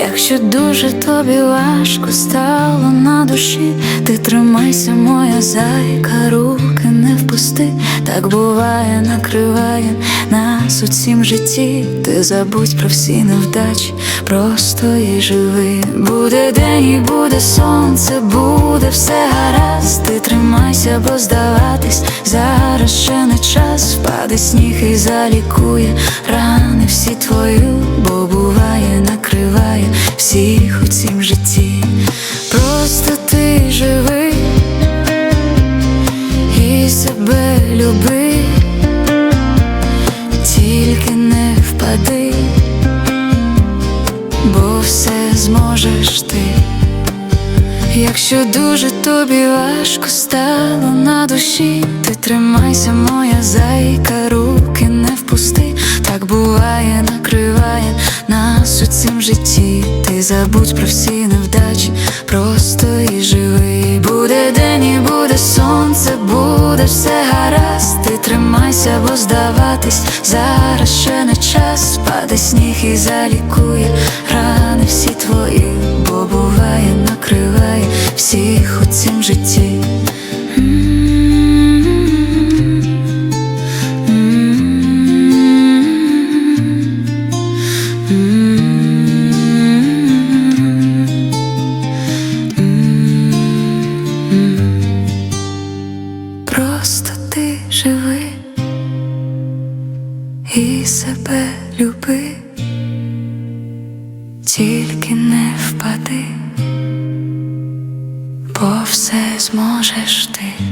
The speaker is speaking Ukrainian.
Якщо дуже тобі важко стало на душі, ти тримайся, моя зайка, руки не впусти, так буває, накриває нас у цім житті. Ти забудь про всі невдачі, просто і живи. Буде день і буде сонце, буде все гаразд. Ти тримайся, бо здаватись зараз ще не час. Впаде сніг і залікує рани всі твої, бо буває, накриває всіх у цім житті. Просто ти живи і себе люби, тільки не впади, бо все зможеш ти. Якщо дуже тобі важко стало на душі, ти тримайся, моя зайка, руки не впусти, накриває нас у цім житті. Ти забудь про всі невдачі, просто і живи. Буде день і буде сонце, буде все гаразд. Ти тримайся, бо здаватись зараз ще не час. Паде сніг і залікує рани всі твої, бо буває, накриває всіх у цім житті. Живи і себе люби, тільки не впади, бо все зможеш ти.